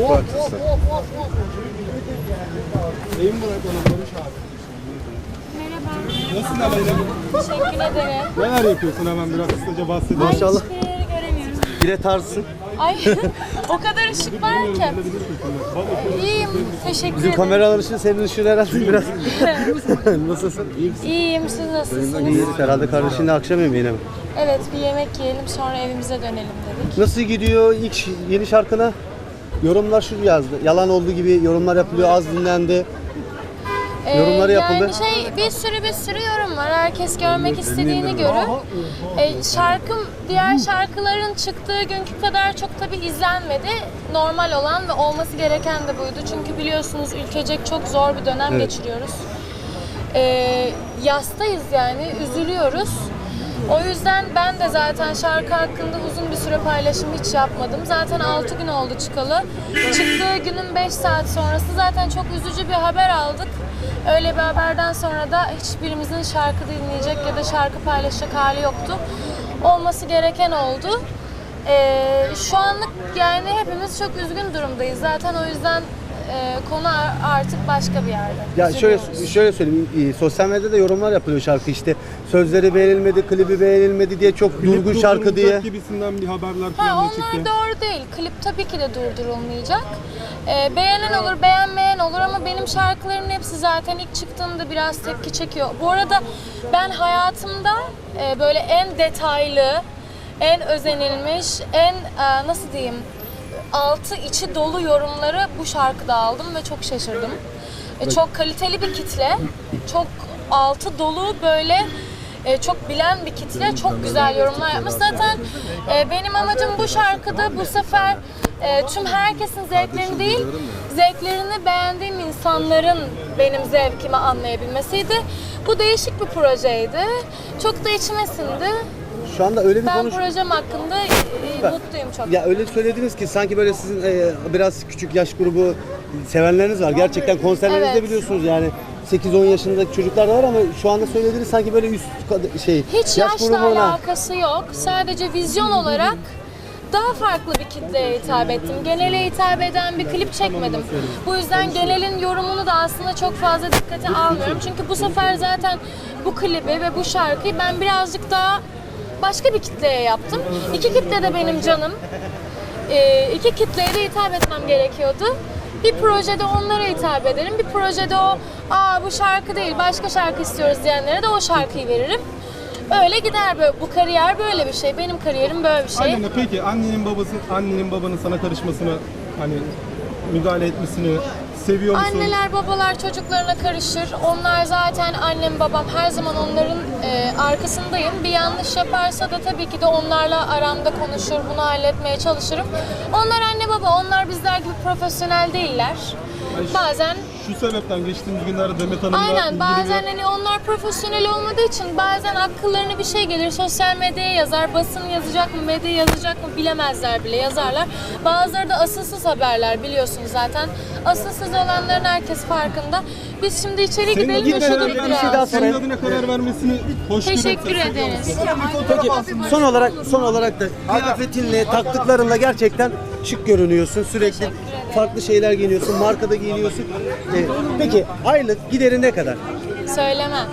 Neyin Burak ona konuş abi. Merhaba. Nasılsın Aleyna? Teşekkür ederim. Neler yapıyorsun hemen biraz kısaca bahsedelim. Maşallah. hiçbir yeri göremiyorum. Yine tarzsın. Ay o kadar ışık var ki. İyiyim. Teşekkür Bizim ederim. kameralar için senin ışığın herhalde biraz... Nasılsın? İyi misin? İyiyim. Siz nasılsınız? İyiyiz herhalde kardeşinle akşam yemeğine mi? Evet bir yemek yiyelim sonra evimize dönelim dedik. Nasıl gidiyor ilk yeni şarkına? Yorumlar şu yazdı. Yalan olduğu gibi yorumlar yapılıyor. Az dinlendi. Ee, Yorumları yapıldı. Yani şey bir sürü bir sürü yorum var. Herkes görmek istediğini görür. Ee, şarkım diğer şarkıların çıktığı günkü kadar çok tabii izlenmedi. Normal olan ve olması gereken de buydu. Çünkü biliyorsunuz ülkecek çok zor bir dönem Evet. geçiriyoruz. Ee, yastayız yani, üzülüyoruz. O yüzden ben de zaten şarkı hakkında uzun bir süre paylaşım hiç yapmadım. Zaten 6 gün oldu çıkalı. Çıktığı günün 5 saat sonrası zaten çok üzücü bir haber aldık. Öyle bir haberden sonra da hiçbirimizin şarkı dinleyecek ya da şarkı paylaşacak hali yoktu. Olması gereken oldu. Ee, şu anlık yani hepimiz çok üzgün durumdayız. Zaten o yüzden konu ar- artık başka bir yerde. Ya şöyle Üzülüyoruz. şöyle söyleyeyim. e, Sosyal medyada yorumlar yapılıyor şarkı işte. Sözleri beğenilmedi, klibi beğenilmedi diye çok durgun şarkı diye. gibisinden bir haberler Ha, da onlar çıktı. doğru değil. Klip tabii ki de durdurulmayacak. Ee, beğenen olur, beğenmeyen olur ama benim şarkılarımın hepsi zaten ilk çıktığında biraz tepki çekiyor. Bu arada ben hayatımda e, böyle en detaylı, en özenilmiş, en e, nasıl diyeyim, altı içi dolu yorumları bu şarkıda aldım ve çok şaşırdım. E, çok kaliteli bir kitle, çok altı dolu böyle e, çok bilen bir kitle çok güzel yorumlar yapmış. Zaten e, benim amacım bu şarkıda bu sefer e, tüm herkesin zevklerini değil, zevklerini beğendiğim insanların benim zevkimi anlayabilmesiydi. Bu değişik bir projeydi. Çok da içime sindi. Şu anda öyle bir Ben konuş... projem hakkında e, mutluyum çok. Ya öyle söylediniz ki sanki böyle sizin e, biraz küçük yaş grubu sevenleriniz var. Gerçekten konserlerinizde Evet. biliyorsunuz yani 8-10 yaşındaki çocuklar da var ama şu anda söylediğiniz sanki böyle üst kad- şey Hiç yaş yaşla grubuna. alakası yok. Sadece vizyon olarak daha farklı bir kitleye hitap ettim. Genele hitap eden bir klip çekmedim. Bu yüzden genelin yorumunu da aslında çok fazla dikkate almıyorum. Çünkü bu sefer zaten bu klibi ve bu şarkıyı ben birazcık daha başka bir kitleye yaptım. İki kitle de benim canım. Ee, iki kitleye de hitap etmem gerekiyordu. Bir projede onlara hitap ederim. Bir projede o, aa bu şarkı değil başka şarkı istiyoruz diyenlere de o şarkıyı veririm. Öyle gider böyle. Bu kariyer böyle bir şey. Benim kariyerim böyle bir şey. Aleyna peki annenin babası, annenin babanın sana karışmasını hani müdahale etmesini seviyor musun? Anneler babalar çocuklarına karışır. Onlar zaten annem babam her zaman onların e, arkasındayım. Bir yanlış yaparsa da tabii ki de onlarla aramda konuşur, bunu halletmeye çalışırım. Onlar anne baba, onlar bizler gibi profesyonel değiller. Bazen Şu sebepten geçtiğimiz günlerde Demet Hanım'la Aynen bazen hani onlar profesyonel olmadığı için bazen akıllarına bir şey gelir sosyal medyaya yazar basın yazacak mı medya yazacak mı bilemezler bile yazarlar. Bazıları da asılsız haberler biliyorsunuz zaten. Asılsız olanların herkes farkında. Biz şimdi içeri senin gidelim ve adına şunu bir şey biraz. daha senin adına karar vermesini hoş Teşekkür ederiz. Peki son olarak son olarak da kıyafetinle taktıklarınla gerçekten şık görünüyorsun. Sürekli. Farklı şeyler giyiniyorsun, markada giyiniyorsun. Ee, peki aylık gideri ne kadar? Söylemem.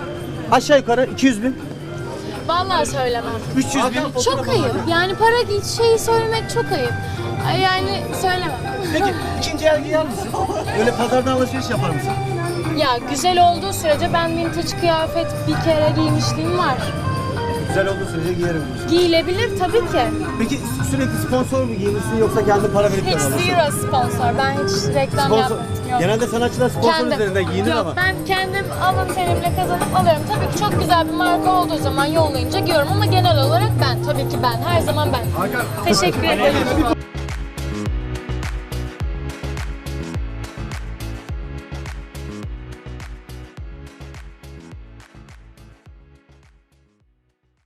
Aşağı yukarı 200 bin, Vallahi söylemem. 300 bin. Çok ayıp. Yani para şeyi söylemek çok ayıp. Ay, Yani söylemem. Peki ikinci el giyer misin? Böyle pazardan alışveriş yapar mısın? Ya güzel olduğu sürece ben vintage kıyafet bir kere giymişliğim var. Güzel olduğu sürece giyerim diyorsun. Giyilebilir tabii ki. Peki sürekli sponsor mu giyinirsin yoksa kendi para verip mi Hiç alırsın? zero sponsor. Ben hiç reklam Sponsor. yapmadım. Yok. Genelde sanatçılar sponsor üzerinden giyinir Yok, ama. ben kendim alın terimle kazanıp alıyorum. Tabii ki çok güzel bir marka olduğu zaman yollayınca giyiyorum ama genel olarak ben. Tabii ki ben. Her zaman ben. Teşekkür ederim.